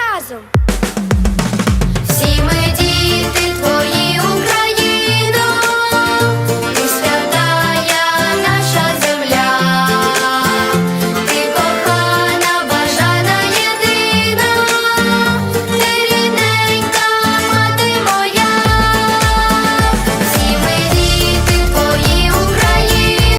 разом.